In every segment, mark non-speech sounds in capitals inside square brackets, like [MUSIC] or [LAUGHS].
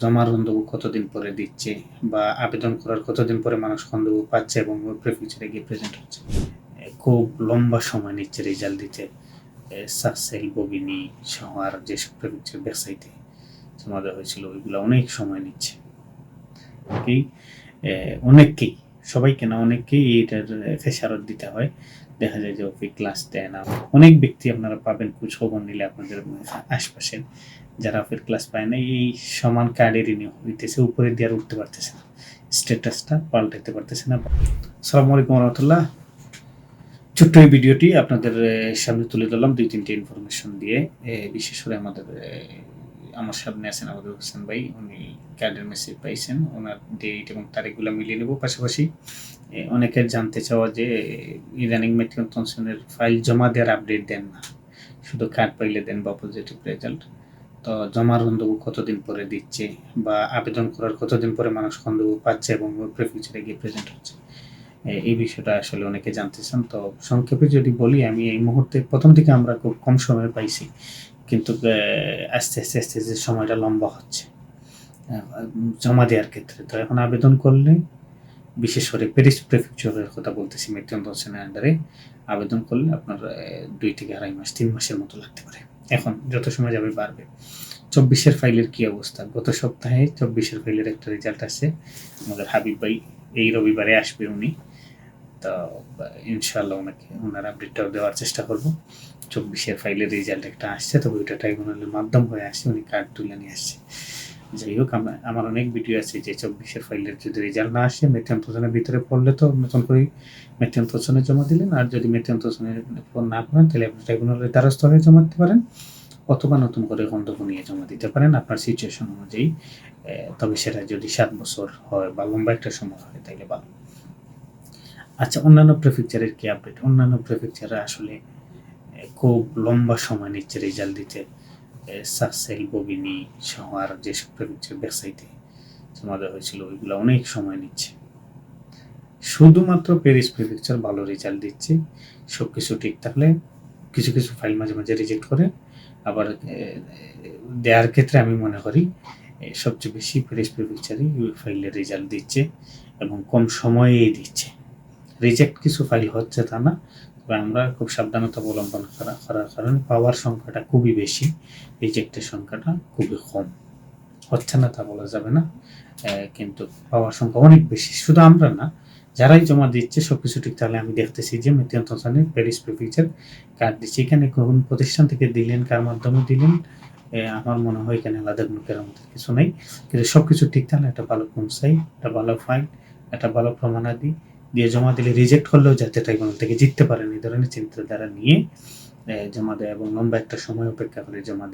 জমার গন্তব্য কতদিন পরে দিচ্ছে বা আবেদন করার কতদিন পরে মানুষ গন্তব্য পাচ্ছে এবং প্রেফিউচারে গিয়ে প্রেজেন্ট হচ্ছে? খুব লম্বা সময় নিচ্ছে রেজাল্ট দিতে। সাকসেল ববিনি আর যেসব প্রেফিউচার ওয়েবসাইটে জমা দেওয়া হয়েছিল, ওইগুলো অনেক সময় নিচ্ছে। অনেকেই অনেককেই, সবাইকে না, অনেককেই এইটার ফেসারত দিতে হয়। দেখা যায় যে, ওকে ক্লাস দেয় না। অনেক ব্যক্তি আপনারা পাবেন খোঁজ খবর নিলে আপনাদের আশপাশের যারা ফের ক্লাস পায় না, এই সমান কার্ডেরই নিয়োগ হইতেছে, উপরে দিয়ে আর উঠতে পারতেছে না। স্ট্যাটাসটা পাল্টাতে পারতেছে না। সালামু আলাইকুম রহমতুল্লাহ। ছোট্ট এই ভিডিওটি আপনাদের সামনে তুলে ধরলাম দুই তিনটে ইনফরমেশন দিয়ে। বিশেষ করে আমাদের আমার সামনে আছেন আমাদের হোসেন ভাই, উনি কার্ডের মেসেজ পাইছেন, ওনার ডেট এবং তারিখগুলো মিলিয়ে নেব পাশাপাশি। অনেকের জানতে চাওয়া যে ইদানিং মেট্রিক ফাইল জমা দেওয়ার আপডেট দেন না। শুধু কার্ড পাইলে দেন বা পজিটিভ রেজাল্ট তো জমার গন্তব্য কতদিন পরে দিচ্ছে বা আবেদন করার কতদিন পরে মানুষ গন্তব্য পাচ্ছে এবং প্রেফিউচারে গিয়ে প্রেজেন্ট হচ্ছে? এই বিষয়টা আসলে অনেকে জানতে চান তো সংক্ষেপে যদি বলি, আমি এই মুহূর্তে প্রথম থেকে আমরা খুব কম সময় পাইছি, কিন্তু আস্তে আস্তে আস্তে আস্তে সময়টা লম্বা হচ্ছে। জমা দেওয়ার ক্ষেত্রে। তো এখন আবেদন করলে, বিশেষ করে প্যারিস প্রেফিউচারের কথা বলতেছি মেট্রিয়ন দর্শনের আন্ডারে, আবেদন করলে আপনার দুই থেকে আড়াই মাস, তিন মাসের মতো লাগতে পারে। এখন যত সময় যাবে বাড়বে। চব্বিশের ফাইলের কি অবস্থা? গত সপ্তাহে চব্বিশের ফাইলের একটা রেজাল্ট আছে আমাদের হাবিব ভাই এই রবিবারে আসবে উনি। তো ইনশাল্লাহ ওনাকে, ওনার আপডেটটাও দেওয়ার চেষ্টা করব। চব্বিশের ফাইলের রেজাল্ট একটা আসছে, তবে ওইটা ট্রাইব্যুনালের মাধ্যম হয়ে আসছে। উনি কার্ড তুলে নিয়ে আসছে। যাই হোক আমার অনেক ভিডিও আছে যে চব্বিশের ফাইলের যদি রেজাল্ট না আসে মেট্রিয়ন তোষণের ভিতরে পড়লে তো নতুন করে মেট্রিয়ন তোষণে জমা দিলেন। আর যদি মেট্রিয়ন তোষণের না করেন তাহলে আপনি ট্রাইব্যুনালের দ্বারস্থ হয়ে জমা দিতে পারেন, অথবা নতুন করে গন্তব্য নিয়ে জমা দিতে পারেন আপনার সিচুয়েশন অনুযায়ী। তবে সেটা যদি সাত বছর হয় বা লম্বা একটা সময় হয় তাহলে ভালো। আচ্ছা অন্যান্য প্রেফিকচারের কি আপডেট অন্যান্য প্রেফেকচারে আসলে খুব লম্বা সময় নিচ্ছে রেজাল্ট দিতে। সাকসেল ববিনি সহ আর যেসব প্রেফেকচার ওয়েবসাইটে জমা দেওয়া হয়েছিল, ওইগুলো অনেক সময় নিচ্ছে। শুধুমাত্র প্যারিস প্রেফেকচার ভালো রেজাল্ট দিচ্ছে সব কিছু ঠিক থাকলে কিছু কিছু ফাইল মাঝে মাঝে রিজেক্ট করে। আবার দেওয়ার ক্ষেত্রে আমি মনে করি সবচেয়ে বেশি প্যারিস প্রেফেকচারই ফাইলের রেজাল্ট দিচ্ছে এবং কম সময়েই দিচ্ছে। রিজেক্ট কিছু ফাইল হচ্ছে তা না তবে আমরা খুব সাবধানতা অবলম্বন করা, করার কারণে পাওয়ার সংখ্যাটা খুবই বেশি, রিজেক্টের সংখ্যাটা খুবই কম। হচ্ছে না তা বলা যাবে না কিন্তু পাওয়ার সংখ্যা অনেক বেশি। শুধু আমরা না, যারাই জমা দিচ্ছে সব কিছু ঠিক, তাহলে আমি দেখতেছি যে মেতিয়ান তসানে প্যারিস প্রেফিচার কার্ড দিচ্ছে। এখানে কোন প্রতিষ্ঠান থেকে দিলেন, কার মাধ্যমে দিলেন আমার মনে হয় এখানে আলাদা কোনো কেরামতের কিছু নেই। কিন্তু সব কিছু ঠিক, তাহলে একটা ভালো কনসাই একটা ভালো ফাইল একটা ভালো প্রমাণাদি দিয়ে জমা দিলে রিজেক্ট করলেও যাতে ট্রাইব্যুনাল থেকে জিততে পারেন এই ধরনের চিন্তাধারা নিয়ে জমা দেয়া এবং লম্বা একটা সময় অপেক্ষা করে জমা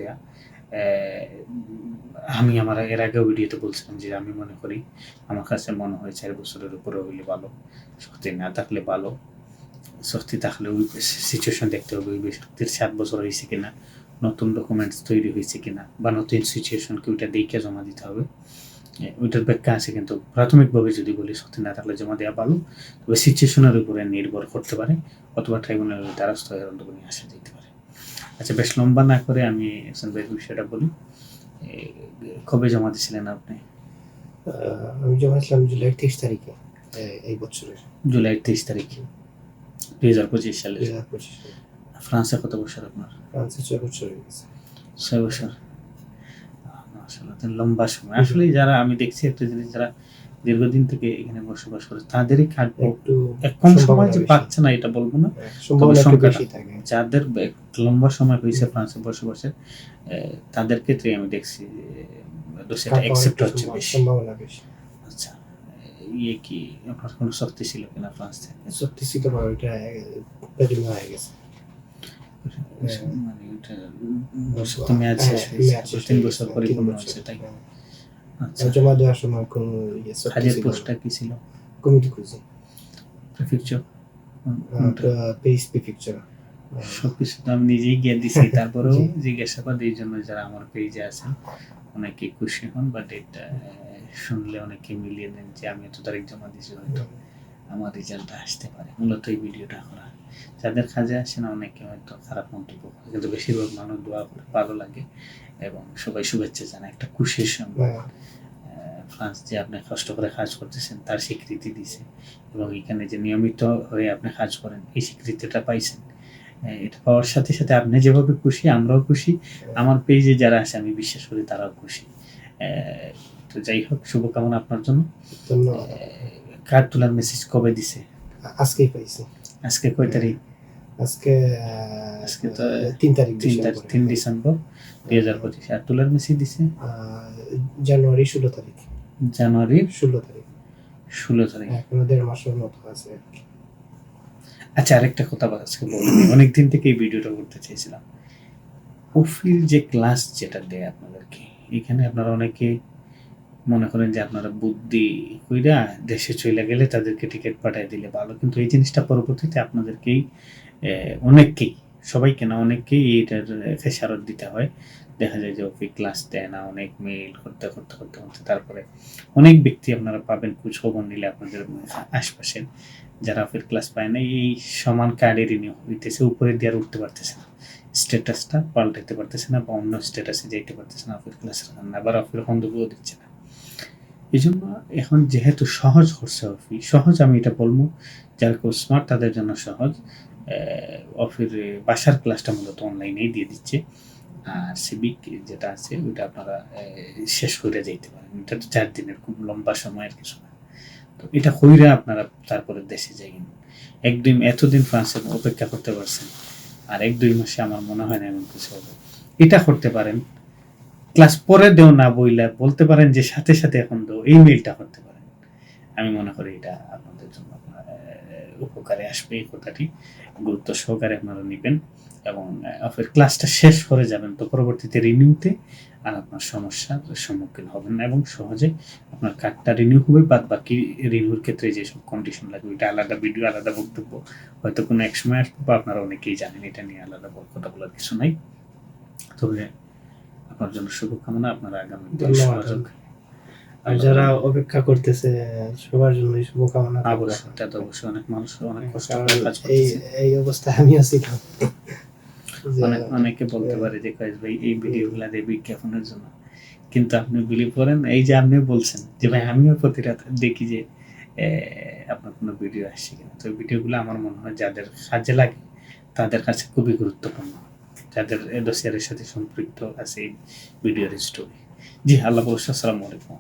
এ, আমি আমার এর আগেও ভিডিওতে বলছিলাম যে আমি মনে করি আমার কাছে মনে হয় চার বছরের উপরে হইলে ভালো সত্যি না থাকলে ভালো শক্তি থাকলে ওই সিচুয়েশন দেখতে হবে ওই ব্যক্তির সাত বছর হয়েছে কিনা নতুন ডকুমেন্টস তৈরি হয়েছে কিনা বা নতুন সিচুয়েশনকে ওইটা দেখে জমা দিতে হবে। ওইটার ব্যাখ্যা আছে কিন্তু প্রাথমিকভাবে যদি বলি সত্যি না থাকলে জমা দেওয়া ভালো তবে সিচুয়েশনের উপরে নির্ভর করতে পারে অথবা ট্রাইব্যুনালের দ্বারস্থ হয়ে অন্তত নিয়ে আসা যেতে পারে। আচ্ছা বেশ লম্বা না করে আমি একজন বেশ বিষয়টা বলি। কবে জমা দিয়েছিলেন আপনি? আমি জমা দিয়েছিলাম জুলাই তেইশ তারিখে এই বছরের। জুলাই তেইশ তারিখে দুই হাজার পঁচিশ সালে দুই হাজার পঁচিশ ফ্রান্সে কত বছর আপনার? ফ্রান্সে ছয় বছর হয়ে গেছে। ছয় বছর। মাশাআল্লাহ, তো লম্বা সময়। আসলে যারা আমি দেখছি একটা জিনিস যারা দীর্ঘদিন থেকে এখানে বসবাস করে তাদেরই একটু কম সময় যে পাচ্ছে না এটা বলব না। হ্যাঁ, সংখ্যাটা- যাদের লম্বা সময় হয়েছে ফ্রান্সে বসবাসে তাদের ক্ষেত্রে আমি দেখছি সেটা অ্যাকসেপ্ট হচ্ছে বেশি। আচ্ছা ইয়ে কি আপনার কোনো শক্তি ছিল কিনা ফ্রান্স থেকে? সত্যি ছিল হয়ে গেছে। মানে বছর তো মেয়াদ শেষ হ্যাঁ, হয়েছে তিন বছর পরিপূর্ণ হয়েছে তাই? হ্যাঁ। আচ্ছা। জমা দেওয়ার সময় কোনো ইয়ে কাজের পোস্টটা কি ছিল? কমিটি খুঁজি প্রিফেকচার সবকিছু তো আমি নিজেই গিয়ে দিছি। [LAUGHS] তারপরেও। জিজ্ঞাসাবাদ এই জন্য যারা আমার পেজে আছেন অনেকে খুশি হন বাট এটা শুনলে অনেকে মিলিয়ে নেন যে আমি এত তারিখ জমা দিয়েছি হয়তো আমার রেজাল্টটা আসতে পারে। মূলত এই ভিডিওটা করা যাদের কাজে আসে না অনেকে হয়তো খারাপ মন্তব্য করে কিন্তু বেশিরভাগ মানুষ দোয়া করে ভালো লাগে এবং সবাই শুভেচ্ছা জানায় একটা খুশির সঙ্গে হ্যাঁ, ফ্রান্স যে আপনি কষ্ট করে কাজ করতেছেন তার স্বীকৃতি দিছে এবং এখানে যে নিয়মিত হয়ে আপনি কাজ করেন এই স্বীকৃতিটা পাইছেন। এটা পাওয়ার সাথে সাথে আপনি যেভাবে খুশি আমরাও খুশি। আমার পেজে যারা আছে আমি বিশ্বাস করি তারাও খুশি। তো যাই হোক শুভকামনা আপনার জন্য। কার্ড তোলার মেসেজ কবে দিছে? আজকেই পাইছি। আজকে কয় তারিখ? আজকে আজকে তো তিন তারিখ তিন তারিখ তিন ডিসেম্বর দুই হাজার পঁচিশ। আর তুলার মেসি দিছে? জানুয়ারি ষোলো তারিখ। জানুয়ারি ষোলো তারিখ। ষোলো তারিখ। এখনও দেড় মাসের মতো আছে আচ্ছা আরেকটা কথা আজকে বলি। অনেকদিন থেকে এই ভিডিওটা করতে চেয়েছিলাম। ওফির যে ক্লাস যেটা দেয় আপনাদেরকে এখানে আপনারা অনেকে মনে করেন যে আপনারা বুদ্ধি কইরা দেশে চলে গেলে তাদেরকে টিকিট পাঠিয়ে দিলে ভালো। কিন্তু এই জিনিসটা পরবর্তীতে আপনাদেরকেই অনেককেই, সবাইকে না, অনেককেই এটার খেসারত দিতে হয়। দেখা যায় যে ওফি ক্লাস দেয় না, অনেক মেল করতে করতে করতে করতে তারপরে অনেক ব্যক্তি আপনারা পাবেন খোঁজ খবর নিলে আপনাদের আশপাশের যারা অফির ক্লাস পায় না, এই সমান কার্ডে রিনিউ হইতেছে, উপরে দিয়ে আর উঠতে পারতেছে না। স্ট্যাটাসটা পাল্টাইতে পারতেছে না বা অন্য স্ট্যাটাসে যাইতে পারতেছে না অফির ক্লাসের কারণে আবার অফির বন্ধুগুলো দিচ্ছে না। এই জন্য এখন যেহেতু সহজ করছে অফি সহজ আমি এটা বলব, যারা খুব স্মার্ট তাদের জন্য সহজ। অফির বাসার ক্লাসটা মূলত অনলাইনেই দিয়ে দিচ্ছে। আর সিভিক যেটা আছে, ওইটা আপনারা শেষ করে যাইতে পারেন। এটা তো চার দিনের খুব লম্বা সময়ের কিছু না। তো এটা কইরা আপনারা তারপরে দেশে যাইন এক দুই এতদিন ফ্রান্সে অপেক্ষা করতে পারছেন, আর এক দুই মাসে আমার মনে হয় না এমন কিছু হবে। এটা করতে পারেন। ক্লাস পরে দেও না বইলা, বলতে পারেন যে সাথে সাথে এখন দেও, এই মেইলটা করতে পারেন। আমি মনে করি এটা আপনাদের জন্য উপকারে আসবে এই কথাটি। গুরুত্ব সহকারে আপনারা নেবেন এবং ক্লাসটা শেষ করে যাবেন তো পরবর্তীতে রিনিউতে আর আপনার সমস্যার সম্মুখীন হবেন না এবং সহজে আপনার কার্ডটা রিনিউ হবে। বাদ বাকি রিনিউর ক্ষেত্রে যেসব কন্ডিশন লাগবে, এটা আলাদা ভিডিও আলাদা বক্তব্য, হয়তো কোনো এক সময় আসবে বা আপনারা অনেকেই জানেন এটা নিয়ে আলাদা বলার কিছু নাই। তবে আপনার জন্য শুভকামনা। আপনারা আগামী ধন্যবাদ। আর যারা অপেক্ষা করতেছে সবার জন্য শুভকামনা। অবশ্যই এটা তো অবশ্যই অনেক মানুষ অনেক কষ্ট করে কাজ এই এই অবস্থায় আমিও ছিলাম। অনেক অনেকে বলতে পারে যে কয়েস ভাই এই ভিডিওগুলা দিয়ে বিজ্ঞাপনের জন্য। কিন্তু আপনি বিলিভ করেন এই যে আপনি বলছেন যে ভাই আমিও প্রতি দেখি যে আপনার কোনো ভিডিও আসছে কিনা? তো ভিডিওগুলো আমার মনে হয় যাদের কাজে লাগে তাদের কাছে খুবই গুরুত্বপূর্ণ। যাদের এর সাথে সম্পৃক্ত আছে এই ভিডিওর স্টোরি জি আল্লাহ বলছে আসসালামু আলাইকুম।